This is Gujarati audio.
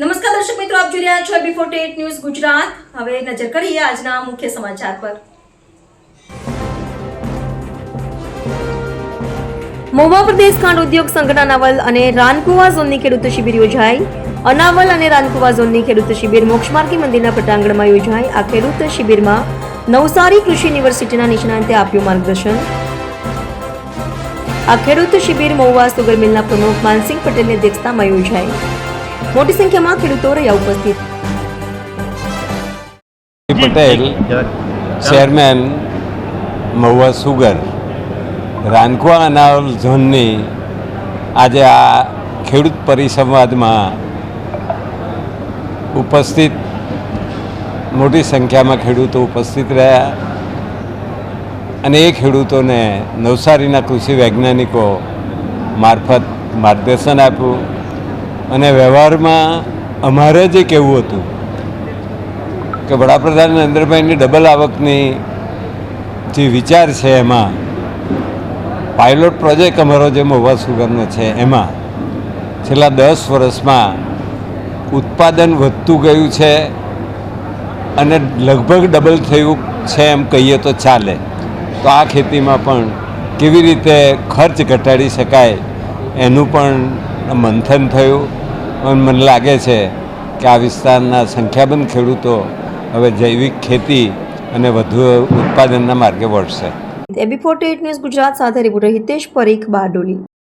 નમસ્કાર દર્શક મિત્રો, આપ જોઈ રહ્યા છો B forty eight news Gujarat. હવે નજર કરીએ આજના મુખ્ય સમાચાર પર. મહુવા પ્રદેશ ખાંડ ઉદ્યોગ સંઘના અનાવલ અને રાનકુવા ઝોનની ખેડૂત શિબિર યોજાઈ. અનાવલ અને રાનકુવા ઝોનની ખેડૂત શિબિર મોક્ષમાર્ગી મંદિરના પટાંગણમાં યોજાઈ. આ ખેડૂત શિબિરમાં નવસારી કૃષિ યુનિવર્સિટીના નિષ્ણાંતે આપ્યું માર્ગદર્શન. આ ખેડૂત શિબિર મહુવા સુગર મિલના પ્રમુખ માનસિંહ પટેલની અધ્યક્ષતામાં યોજાઈ. મોટી સંખ્યામાં ખેડૂતો રહ્યા ઉપસ્થિત. પટેલ, ચેરમેન મહુવા સુગર, રાનકુવા અનાવલ ઝોનની આજે આ ખેડૂત પરિસંવાદમાં ઉપસ્થિત, મોટી સંખ્યામાં ખેડૂતો ઉપસ્થિત રહ્યા. અને એ ખેડૂતોને નવસારીના કૃષિ વૈજ્ઞાનિકો મારફત માર્ગદર્શન આપ્યું. અને વ્યવહારમાં અમારે જે કહેવું હતું કે વડાપ્રધાન નરેન્દ્રભાઈની ડબલ આવકની જે વિચાર છે એમાં પાયલોટ પ્રોજેક્ટ અમારો જે મોવા સુગરનો છે એમાં, છેલ્લા દસ વર્ષમાં ઉત્પાદન વધતું ગયું છે અને લગભગ ડબલ થયું છે એમ કહીએ તો ચાલે. તો આ ખેતીમાં પણ કેવી રીતે ખર્ચ ઘટાડી શકાય એનું પણ મંથન થયું. અને મને લાગે છે કે આ વિસ્તારના સંખ્યાબંધ ખેડૂતો હવે જૈવિક ખેતી અને વધુ ઉત્પાદનના માર્ગે વળશે. એબી ફોર્ટી ન્યૂઝ ગુજરાત સાથે રિપોર્ટર હિતેશ પરીખ બારડોલી.